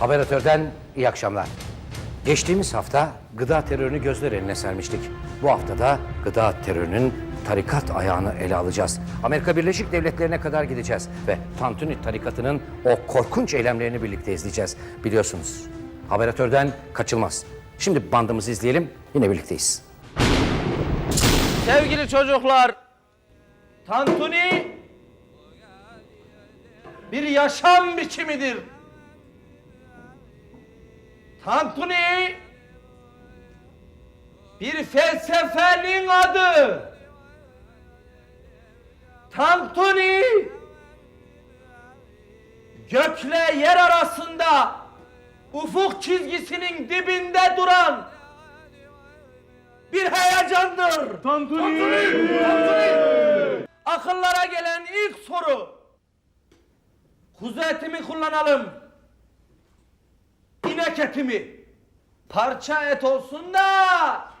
Haberatör'den iyi akşamlar. Geçtiğimiz hafta gıda terörünü gözler eline sermiştik. Bu hafta da gıda terörünün tarikat ayağını ele alacağız. Amerika Birleşik Devletleri'ne kadar gideceğiz ve Tantuni tarikatının o korkunç eylemlerini birlikte izleyeceğiz. Biliyorsunuz Haberatör'den kaçılmaz. Şimdi bandımızı izleyelim, yine birlikteyiz. Sevgili çocuklar, tantuni bir yaşam biçimidir. Tantuni bir felsefenin adı. Tantuni gökle yer arasında ufuk çizgisinin dibinde duran bir heyecandır. Akıllara gelen ilk soru. Kuzu eti mi kullanalım? İnek eti mi? Parça et olsun da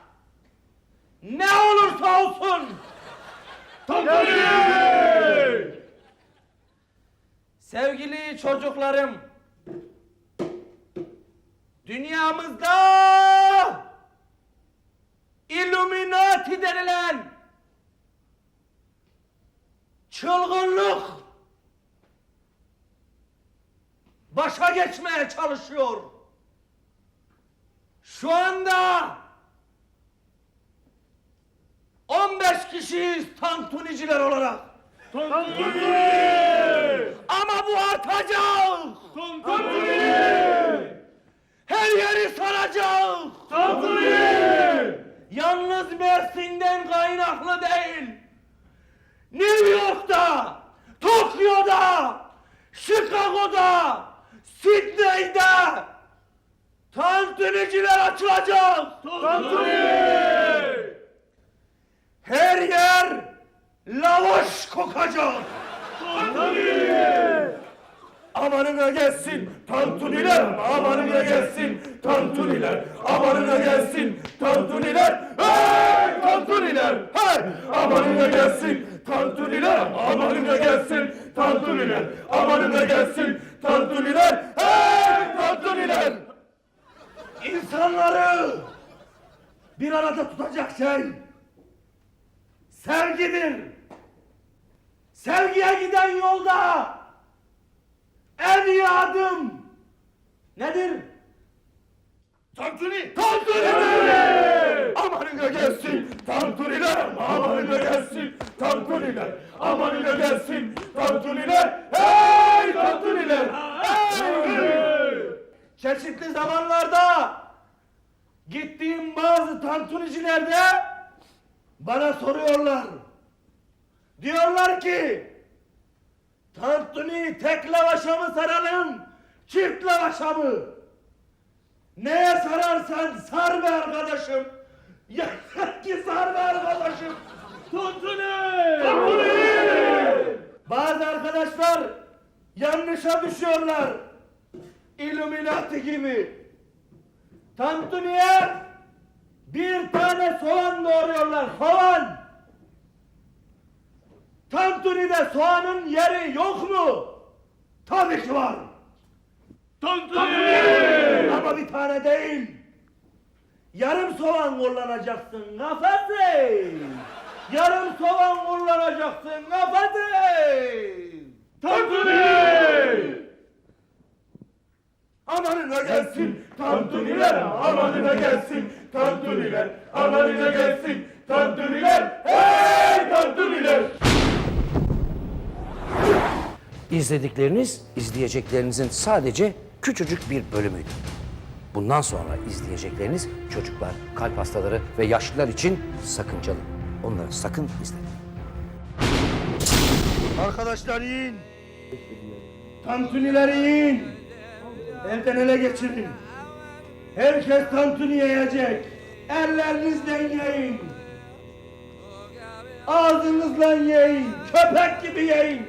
ne olursa olsun. Sevgili çocuklarım, dünyamızda Illuminati denilen çılgınlık başa geçmeye çalışıyor. Şu anda 15 kişiyiz tantuniciler olarak. Ama bu artacak. Her yeri saracak. Yalnız Mersin'den kaynaklı değil. New York'ta, Tokyo'da, Chicago'da, Sydney'de tantuniciler açılacak. Her yer lavaş kokacak. Amanına gelsin tantuniler, amanına gelsin tantuniler, amanına gelsin tantuniler, hey tantuniler, hey! Amanına gelsin tantuniler, amanına gelsin tantuniler, amanına gelsin tantuniler, hey tantuniler. İnsanları bir arada tutacak şey sevgidir. Sevgiye giden yolda en iyi adım nedir? Tantuni! Tantuni! Amanına gelsin tantuniler! Amanına gelsin tantuniler! Amanına gelsin tantuniler! Hey tantuniler! Hey! Çeşitli zamanlarda gittiğim bazı tantunicilerde bana soruyorlar. Diyorlar ki Tantuni tek lavaşa mı saralım, çift lavaşa mı? Neye sararsan sar be arkadaşım. Yeter ki sar be arkadaşım. Tantuni! Tantuni! Bazı arkadaşlar yanlışa düşüyorlar. Illuminati gibi. Tantuniye bir tane soğan doğruyorlar. Soğan! Tantuni'de soğanın yeri yok mu? Tabii ki var. Tantuni! Ama bir tane değil. Yarım soğan kullanacaksın kafası. Yarım soğan kullanacaksın kafası. Tantuni! Amanına gelsin tantuniler, amanına gelsin tantuniler, amanına gelsin tantuniler, hey tantuniler! İzledikleriniz, izleyeceklerinizin sadece küçücük bir bölümüydü. Bundan sonra izleyecekleriniz çocuklar, kalp hastaları ve yaşlılar için sakıncalı. Onları sakın izlemeyin. Arkadaşlar yiyin. Tantunileri yiyin. Elden ele geçirin. Herkes tantuni yiyecek. Ellerinizle yiyin. Ağzınızla yiyin. Köpek gibi yiyin.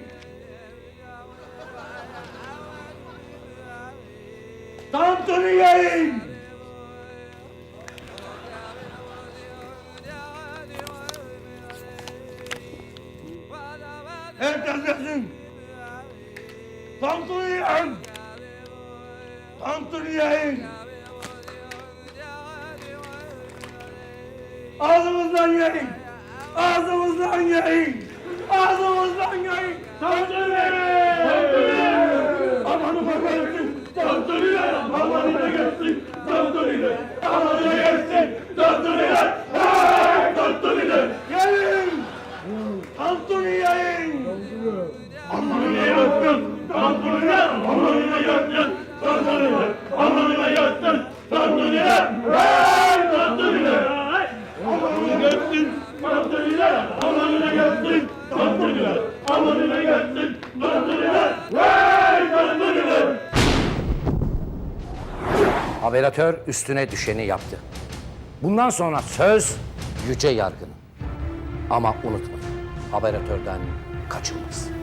Tantuni yiyin. Herkes yesin. Tantuni yiyin. Tantuni yayın. Ağzımızdan yayın. Ağzımızdan yayın. Ağzımızdan yayın. Tantuni Tantuni Amanı bakarsın. Tantuni Amanı da gelsin. Tantuni Amanı da gelsin. Tantuni Hey Tantuni Gelin. Tantuni yayın. Amanına yattın, tantuniye, amanına yattın, tantuniye, amanına yattın, tantuniye, hey tantuniye, amanına yattın, tantuniye, amanına yattın, tantuniye. Haberatör üstüne düşeni yaptı. Bundan sonra söz yüce yargının. Ama unutmayın, haberatörden kaçılmaz.